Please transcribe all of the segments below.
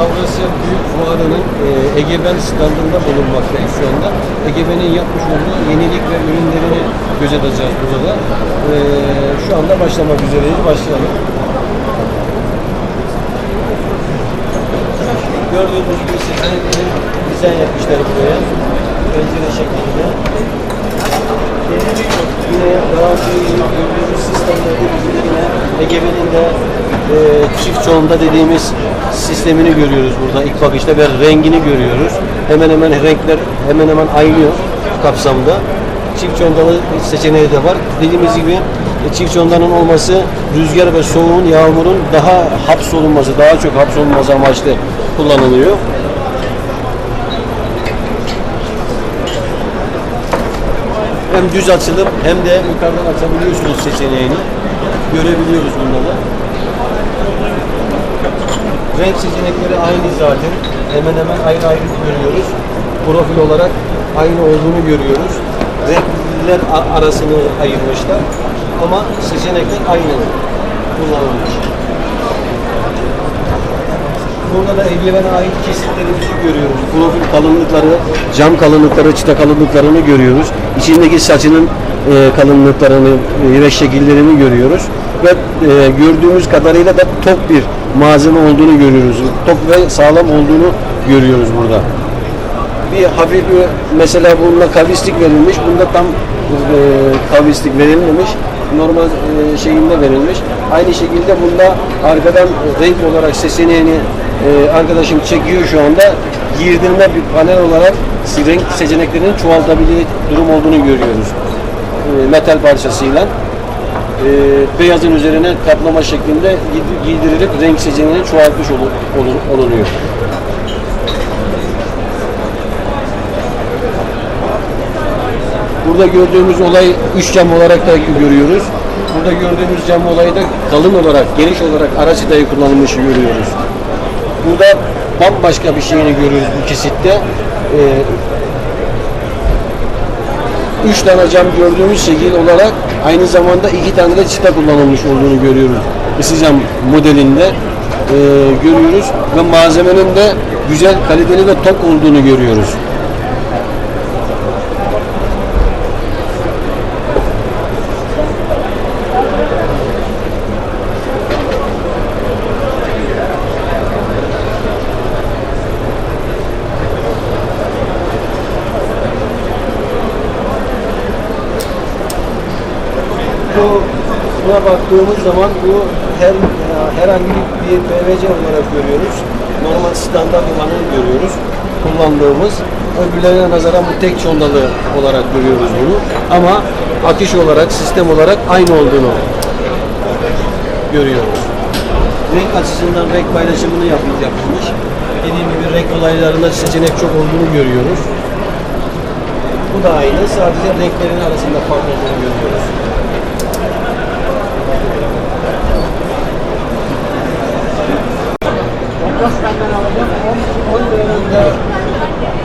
Avrasya Büyük Fuarı'nın e, standında bulunmaktayız şu anda. Egemen'in yapmış olduğu yenilik ve ürünlerini göz edeceğiz burada da. E, şu anda başlamak üzereyiz. Başlayalım. Gördüğünüz gibi seçeneklerin dizayn yapmışlar buraya. Pencere şeklinde. Yine daha önce gördüğümüz sistemlerde yine Egemen'in de e, çift çonda dediğimiz sistemini görüyoruz burada ilk bakışta ve rengini görüyoruz. Hemen hemen renkler hemen hemen aynı kapsamda. Çift çondalı seçeneği de var. Dediğimiz gibi e, çift çondanın olması rüzgar ve soğuğun, yağmurun daha hapsolunması, daha çok hapsolunması amaçlı kullanılıyor. Hem düz açılıp hem de yukarıdan açabiliyorsunuz seçeneğini. Görebiliyoruz bunda da. Renk seçenekleri aynı zaten. Hemen hemen ayrı ayrı görüyoruz. Profil olarak aynı olduğunu görüyoruz. Renkler arasını ayırmışlar. Ama seçenekler aynı kullanılmış. Burada da Egemen'e ait kesitlerimizi görüyoruz. Profil kalınlıkları, cam kalınlıkları, çıta kalınlıklarını görüyoruz. İçindeki saçının e, kalınlıklarını ve şekillerini görüyoruz. Ve e, gördüğümüz kadarıyla da tok bir malzeme olduğunu görüyoruz. Tok ve sağlam olduğunu görüyoruz burada. Bir hafif bir mesela bununla kavislik verilmiş. Bunda tam e, kavislik verilmemiş. Normal e, şeyinde verilmiş. Aynı şekilde bunda arkadan renk olarak seçeneğini e, arkadaşım çekiyor şu anda. Girdirme bir panel olarak renk seçeneklerinin çoğaltabildiği durum olduğunu görüyoruz. E, metal parçasıyla. E, beyazın üzerine kaplama şeklinde giydi- giydirilip renk seçeneğini çoğaltmış olu- olu- olunuyor. Burada gördüğümüz olay üç cam olarak da görüyoruz. Burada gördüğümüz cam olayı da kalın olarak, geniş olarak araç dahi kullanılmış görüyoruz. Burada bambaşka bir şeyini görüyoruz bu kesitte. Ee, üç tane cam gördüğümüz şekil olarak aynı zamanda iki tane de çıta kullanılmış olduğunu görüyoruz. Isı cam modelinde ee, görüyoruz ve malzemenin de güzel, kaliteli ve tok olduğunu görüyoruz. bu buna baktığımız zaman bu her herhangi bir PVC olarak görüyoruz. Normal standart olanı görüyoruz. Kullandığımız öbürlerine nazaran bu tek çondalı olarak görüyoruz bunu. Ama akış olarak, sistem olarak aynı olduğunu görüyoruz. Renk açısından renk paylaşımını yapmış, yapılmış. Dediğim gibi renk olaylarında seçenek çok olduğunu görüyoruz. Bu da aynı. Sadece renklerin arasında fark olduğunu görüyoruz.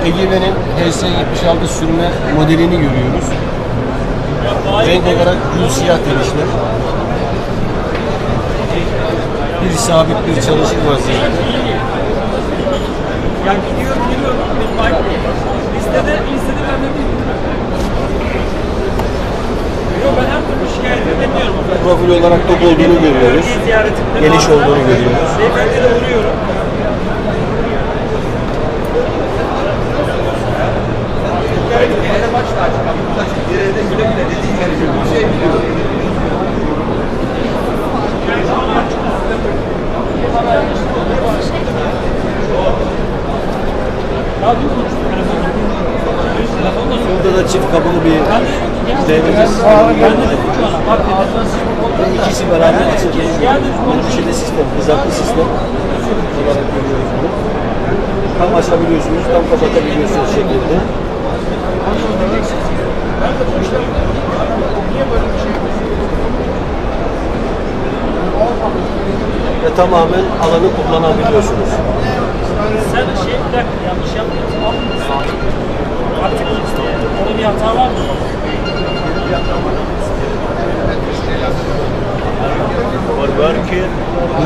Egemen'in HS76 sürme modelini görüyoruz. Renk olarak gül siyah denişler. Bir sabit bir çalışır vaziyette. Ya gidiyorum gidiyorum. Bir bak. Listede listede ben de. Yok ben her türlü şikayet edemiyorum. Profil olarak top olduğunu görüyoruz. Geniş olduğunu görüyoruz. Beyefendi de uğruyorum. Burada da çift kapılı bir ve ikisi beraber dişili sistem, kızaklı sistem olarak görüyoruz bunu. Tam açabiliyorsunuz, tam kapatabiliyorsunuz şekilde. Ve tamamen alanı kullanabiliyorsunuz. Sen şey bir dakika yanlış yapmıyorsun. Artık işte orada bir hata var mı?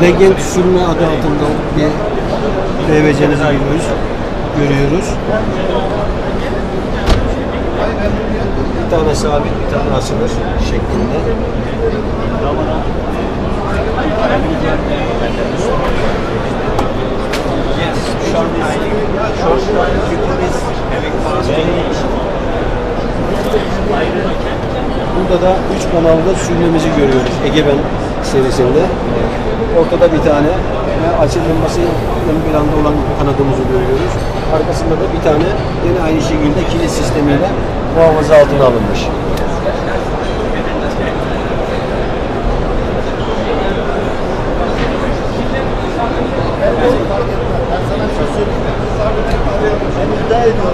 Legend sürme adı altında bir PVC'nizi görüyoruz. görüyoruz. Bir tane sabit, bir tane asılır şeklinde. Burada da 3 kanalda sürmemizi görüyoruz Egemen serisinde. Ortada bir tane açılması ön planda olan kanadımızı görüyoruz. Arkasında da bir tane yine aynı şekilde kilit sistemiyle muhafaza altına alınmış. iddia ediyorum.